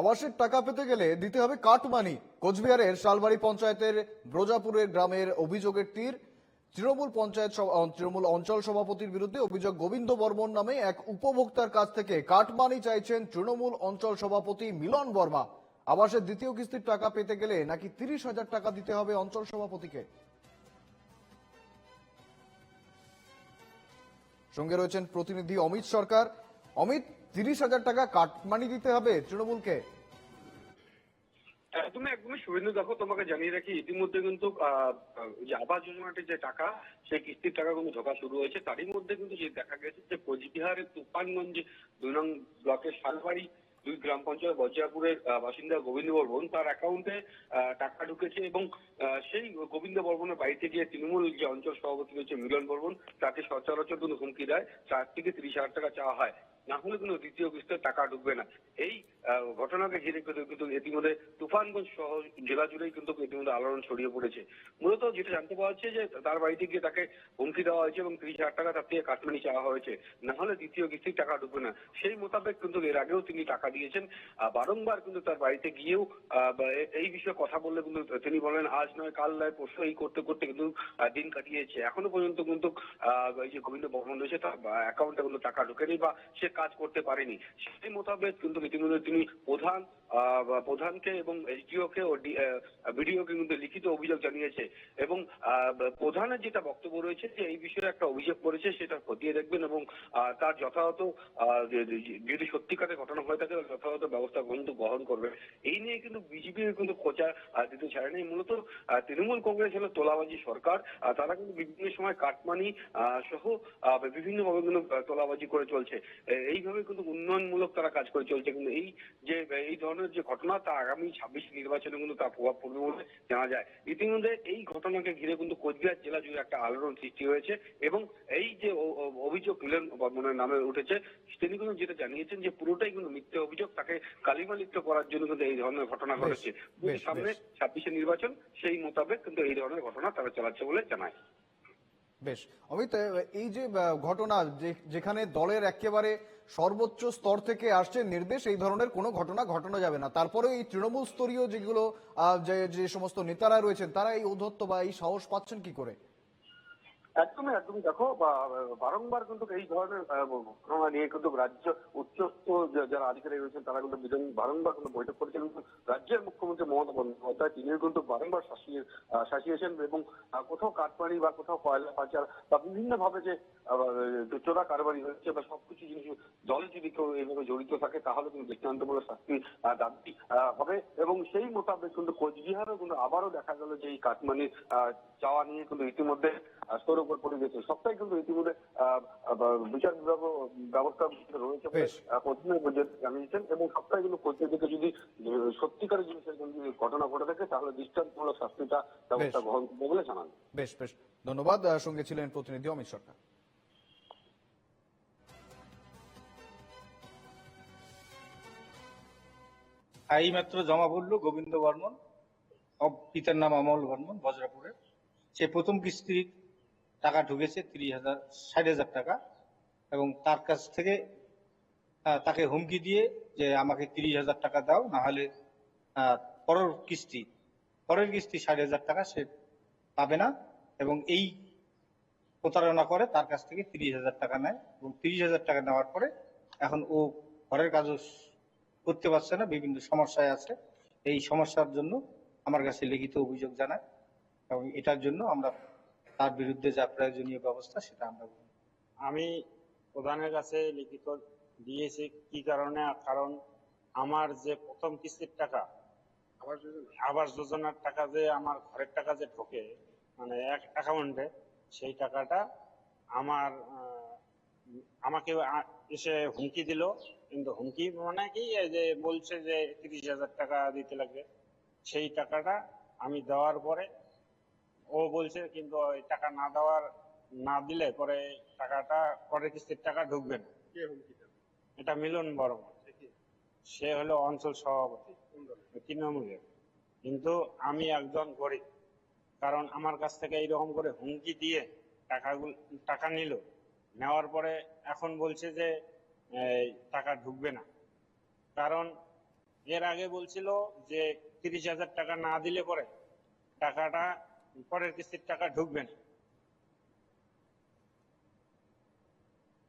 আবাসের টাকা পেতে গেলে দিতে হবে কাটমানি কোচবিহারের শালবাড়ি পঞ্চায়েতের ব্রজাপুরের গ্রামের অভিযোগের তীর। তৃণমূল পঞ্চায়েত তৃণমূল অঞ্চল সভাপতির বিরুদ্ধে অভিযোগ গোবিন্দ বর্মন নামে এক উপভোক্তার কাছ থেকে কাটমানি চাইছেন তৃণমূল অঞ্চল সভাপতি মিলন বর্মা। আবাসের দ্বিতীয় কিস্তির টাকা পেতে গেলে নাকি তিরিশ হাজার টাকা দিতে হবে অঞ্চল সভাপতিকে। সঙ্গে রয়েছেন প্রতিনিধি অমিত সরকার। অমিত তিরিশ হাজার টাকা কাটমানি দিতে হবে তৃণমূলকে। তুমি একদমই শুভেন্দু, দেখো তোমাকে জানিয়ে রাখি, ইতিমধ্যে কিন্তু যে আবাস যোজনাটির যে টাকা, সেই কিস্তির টাকা কিন্তু ঢোকা শুরু হয়েছে। তারই মধ্যে কিন্তু যে দেখা গেছে যে কোচবিহারের তুফানগঞ্জ দুই নং ব্লকের শালবাড়ি দুই গ্রাম পঞ্চায়েত বজ্রাপুরের বাসিন্দা গোবিন্দ বর্মন, তার অ্যাকাউন্টে টাকা ঢুকেছে এবং সেই গোবিন্দ বর্মনের বাড়িতে গিয়ে তৃণমূল যে অঞ্চল সভাপতি রয়েছে মিলন বর্মন, তাকে সচরাচর কিন্তু হুমকি দেয়, চার থেকে তিরিশ হাজার টাকা চাওয়া হয়। না হলে কোনো দ্বিতীয় কিস্তির টাকা ঢুকবে না। এই ঘটনাকে ঘিরে কিন্তু ইতিমধ্যে তুফানগঞ্জ সহ জেলা জুড়েই কিন্তু ইতিমধ্যে আলোড়ন ছড়িয়ে পড়েছে। মূলত যেটা জানতে পাওয়া যাচ্ছে যে তার বাড়িতে গিয়ে তাকে হুমকি দেওয়া হয়েছে এবং তিরিশ হাজার টাকা তার থেকে কাটমানি চাওয়া হয়েছে। না হলে দ্বিতীয় কিস্তির টাকা ঢুকবে না। সেই মোতাবেক কিন্তু এর আগেও তিনি টাকা দিয়েছেন। বারংবার কিন্তু তার বাড়িতে গিয়েও এই বিষয়ে কথা বললে কিন্তু তিনি বলেন, আজ নয়, কাল নয়, পরশু এই করতে করতে কিন্তু দিন কাটিয়েছে। এখনও পর্যন্ত কিন্তু এই যে গোবিন্দ বর্মন রয়েছে তার অ্যাকাউন্টে কিন্তু টাকা ঢোকেনি বা সে কাজ করতে পারেনি। সেই মোতাবেক কিন্তু ইতিমধ্যে তিনি প্রধান প্রধানকে এবং এসডিও কে ও বিডিও কে কিন্তু লিখিত অভিযোগ জানিয়েছে এবং প্রধানের যেটা বক্তব্য রয়েছে যে এই বিষয়ে একটা অভিযোগ করেছে সেটা খতিয়ে দেখবেন এবং তার যথাযথ যদি সত্যিকারের ঘটনা হয়ে থাকে যথাযথ ব্যবস্থা কিন্তু গ্রহণ করবে। এই নিয়ে কিন্তু বিজেপি কিন্তু খোঁচা দিতে ছাড়ে নাই মূলত তৃণমূল কংগ্রেস হলো তোলাবাজি সরকার তারা কিন্তু বিভিন্ন সময় কাটমানি সহ বিভিন্নভাবে কিন্তু তোলাবাজি করে চলছে। এইভাবে কিন্তু উন্নয়নমূলক তারা কাজ করে চলছে। কিন্তু এই যে এই ধরনের যে ঘটনা তা আগামী ছাব্বিশ নির্বাচনে কিন্তু তার প্রভাব পড়বে বলে জানা যায়। ইতিমধ্যে এই ঘটনাকে ঘিরে কিন্তু কোচবিহার জেলা জুড়ে একটা আলোড়ন সৃষ্টি হয়েছে এবং এই যে অভিযোগ মিলন বর্মনের নামে উঠেছে তিনি কিন্তু যেটা জানিয়েছেন যে পুরোটাই কিন্তু মিথ্যে অভিযোগ তাকে কালিমালিপ্ত করার জন্য কিন্তু এই ধরনের ঘটনা ঘটেছে। সামনে বেশ। ছাব্বিশে নির্বাচন সেই মোতাবেক কিন্তু এই ধরনের ঘটনা তারা চালাচ্ছে বলে জানায়। বেশ। অমিত, এই যে ঘটনা যেখানে দলের একেবারে সর্বোচ্চ স্তর থেকে আসছে নির্দেশ, এই ধরনের কোনো ঘটনা ঘটানো যাবে না। তারপরে এই তৃণমূল স্তরীয় যেগুলো যে সমস্ত নেতারা রয়েছেন, তারা এই ঔদ্ধত্য বা এই সাহস পাচ্ছেন কি করে? একদমই একদমই। দেখো বারংবার কিন্তু এই ধরনের ঘটনা নিয়ে কিন্তু রাজ্য উচ্চস্থ যারা আধিকারিক রয়েছেন তারা কিন্তু বিধান বারংবার কিন্তু বৈঠক করেছেন। রাজ্যের মুখ্যমন্ত্রী মমতা বন্দ্যোপাধ্যায় তিনিও কিন্তু বারংবার শাসিয়ে শাসিয়েছেন এবং কোথাও কাটমারি বা কোথাও কয়লা পাচার বা বিভিন্ন ভাবে যে চোরা কারবারি হচ্ছে বা সবকিছু জিনিস দলে যদি কেউ এইভাবে জড়িত থাকে তাহলে কিন্তু দৃষ্টান্তমূলক শাস্তি দাবি হবে। এবং সেই মোতাবেক কিন্তু কোচবিহারও কিন্তু আবারও দেখা গেল যে এই কাটমানির আহ, চাওয়া নিয়ে কিন্তু ইতিমধ্যে স্তর উপর পড়ে গেছে সবটাই কিন্তু ইতিমধ্যে বিচার বিভাগ ব্যবস্থা রয়েছে বলে জানিয়েছেন এবং সবটাই কিন্তু থেকে যদি সত্যিকারের জিনিসের যদি ঘটনা ঘটে থাকে তাহলে দৃষ্টান্তমূলক শাস্তিটা ব্যবস্থা গ্রহণ করবে বলে জানান। বেশ বেশ। ধন্যবাদ। সঙ্গে ছিলেন প্রতিনিধি অমিত সরকার। এইমাত্র জমা পড়ল গোবিন্দ বর্মন অব- পিতার নাম অমল বর্মন বজরাপুরে সে প্রথম কিস্তির টাকা ঢুকেছে তিরিশ হাজার, ষাট হাজার টাকা। এবং তার কাছ থেকে তাকে হুমকি দিয়ে যে আমাকে তিরিশ হাজার টাকা দাও, না হলে পরের কিস্তি পরের কিস্তি ষাট হাজার টাকা সে পাবে না। এবং এই প্রতারণা করে তার কাছ থেকে তিরিশ হাজার টাকা নেয়। এবং তিরিশ হাজার টাকা নেওয়ার পরে এখন ও ঘরের কাজও করতে পারছে না, বিভিন্ন সমস্যায় আছে। এই সমস্যার জন্য আমার কাছে লিখিত অভিযোগ জানায়। এবং এটার জন্য আমরা তার বিরুদ্ধে যা প্রয়োজনীয় ব্যবস্থা সেটা আমরা আমি প্রধানের কাছে লিখিত দিয়েছি কি কারণে কারণ আমার যে প্রথম কিস্তির টাকা আবাস যোজনার টাকা যে আমার ঘরের টাকা যে ঢোকে মানে এক অ্যাকাউন্টে সেই টাকাটা আমার আমাকে এসে হুমকি দিল। কিন্তু হুমকি মানে কি যে বলছে যে তিরিশ হাজার টাকা দিতে লাগবে। সেই টাকাটা আমি দেওয়ার পরে ও বলছে কিন্তু ওই টাকা না দেওয়ার না দিলে পরে টাকাটা পরের কিস্তির টাকা ঢুকবে না। এটা মিলন বর্মন সে হলো অঞ্চল সভাপতি। তৃণমূলের। কিন্তু আমি একজন গরিব। কারণ আমার কাছ থেকে এইরকম করে হুমকি দিয়ে টাকাগুলো টাকা নিল। নেওয়ার পরে এখন বলছে যে এই, টাকা ঢুকবে না। কারণ এর আগে বলছিল যে তিরিশ হাজার টাকা না দিলে পরে টাকাটা পরের কিস্তির টাকা ঢুকবে না।